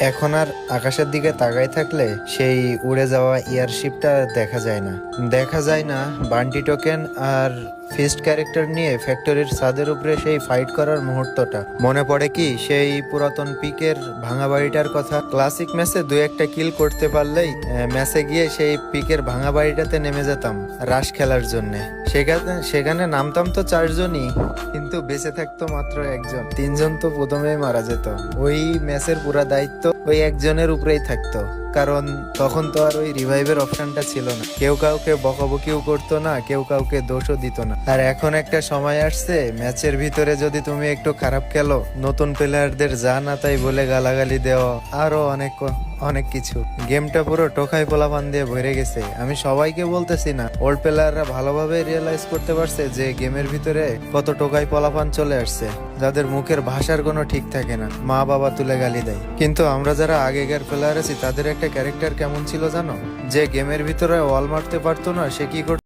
এখন আর আকাশের দিকে তাকাই থাকলে সেই উড়ে যাওয়া এয়ারশিপটা দেখা যায় না। দেখা যায় না বান্টি টোকেন আর ফিস্ট ক্যারেক্টার নিয়ে ফ্যাক্টরির ছাদের উপরে সেই ফাইট করার মুহূর্তটা। মনে পড়ে কি সেই পুরাতন পিকের ভাঙা বাড়িটার কথা? ক্লাসিক ম্যাচে দু একটা কিল করতে পারলেই ম্যাচে গিয়ে সেই পিকের ভাঙা বাড়িটাতে নেমে যেতাম রাশ খেলার জন্য। সেখানে সেখানে নামতাম তো চারজনই, কিন্তু বেঁচে থাকতো মাত্র একজন। তিনজন তো প্রথমেই মারা যেত। ওই ম্যাচের পুরা দায়িত্ব ওই একজনের উপরেই থাকতো। কারণ তখন তো আর ওই রিভাইভের অপশনটা ছিল না। কেউ কাউকে বকাবকিও করতো না, কেউ কাউকে দোষও দিত না। আর এখন একটা সময় আসছে, ম্যাচের ভিতরে যদি তুমি একটু খারাপ খেলো, নতুন প্লেয়ারদের যা না তাই বলে গালাগালি দেওয়া, আরও অনেক অনেক কিছু। গেমটা পুরো টোকাই পোলাপান দিয়ে ভরে গেছে। আমি সবাইকে বলতেছি না ওল্ড প্লেয়াররা ভালোভাবে রিয়েলাইজ করতে পারছে যে গেমের ভিতরে কত টোকাই পোলাপান চলে আসছে, যাদের মুখের ভাষার কোনো ঠিক থাকে না, মা বাবা তুলে গালি দেয়। কিন্তু আমরা যারা আগেকার প্লেয়ার আছি, তাদের একটা ক্যারেক্টার কেমন ছিল জানো? যে গেমের ভিতরে ওয়াল মারতে পারতো না, সে কি করতো?